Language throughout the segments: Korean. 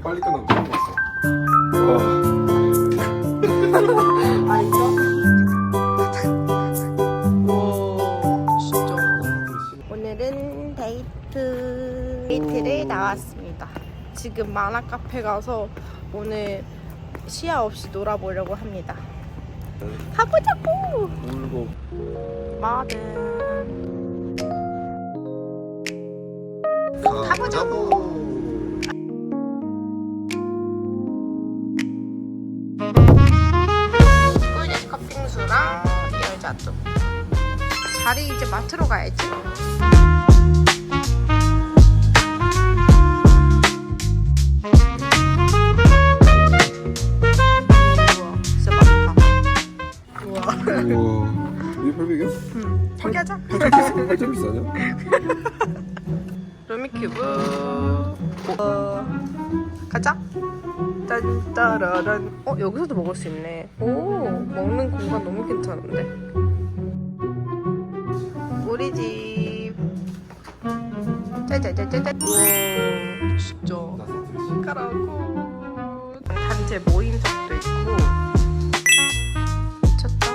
빨리 끝나면 처음 봤어. 와. 알죠? 오, 진짜. 오늘은 데이트 데이트를 나왔습니다. 지금 만화 카페 가서 오늘 시야 없이 놀아보려고 합니다. 가보자고. 울고 뭐든 가보자고. 열자두. 자리 이제 맡으러 가야지. 우와, 진짜 많다. 우와. 우와. 이게 펄빅이야? 응, 포기하자. 8점 비싸냐? 루미큐브 어, 가자. 짠따라란. 어 여기서도 먹을 수 있네. 오 먹는 공간 너무 괜찮은데? 우리 집. 짜자자자자 우와 진짜. 가라고 단체 모임석도 있고. 미쳤다.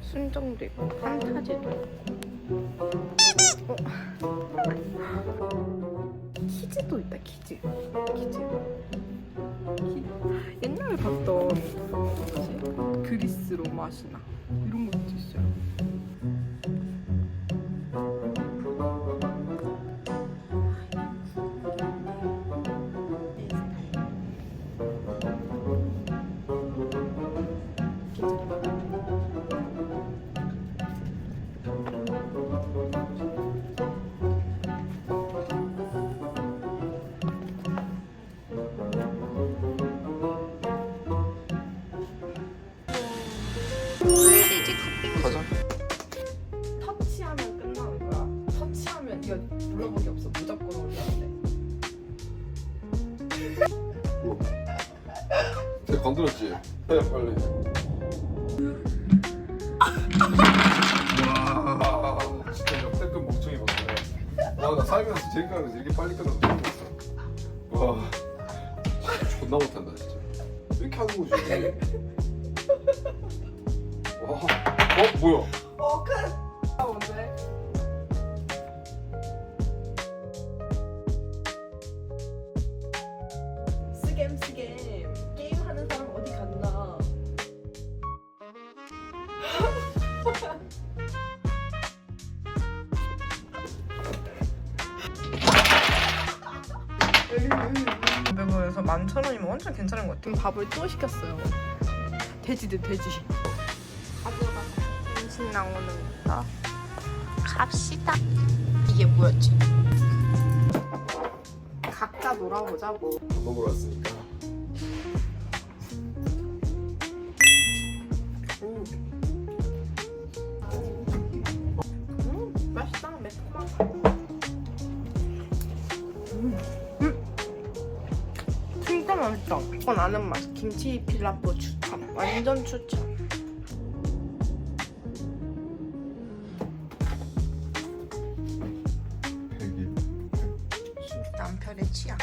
순정도 있고 판타지도 있고. 어. 키즈도 있다 키즈. 키즈. 키- 옛날에 봤던 뭐지? 그리스 로마시나. 이런 것도 있어요 가자. 터치하면 끝나는 거야. 터치하면 이거 눌러보기 없어. 무조건 올려야 돼. 되게 건드렸지? 해 빨리. 와 진짜 역대급 멍청이 봤네. 와나 살면서 제일 가면서 이렇게 빨리 끝나서 처음 봤어. 와 존나 못한다 진짜. 왜 이렇게 하는 거지? 와, 어 뭐야? 어, 끝! 아, 뭔데? 스겜, 스겜. 게임하는 사람 어디 갔나? 배구에서 11,000원이면 완전 괜찮은 것 같아. 밥을 또 시켰어요. 돼지든 돼지. 음식 나오는 거. 갑시다. 이게 뭐였지? 각자 놀아보자고. 밥 먹으러 왔으니까. 음. 음, 맛있다. 매콤하다. 음. 음. 진짜 맛있다. 이건 아는 맛. 김치 필라프 추천. 완전 추천. 남편의 취향.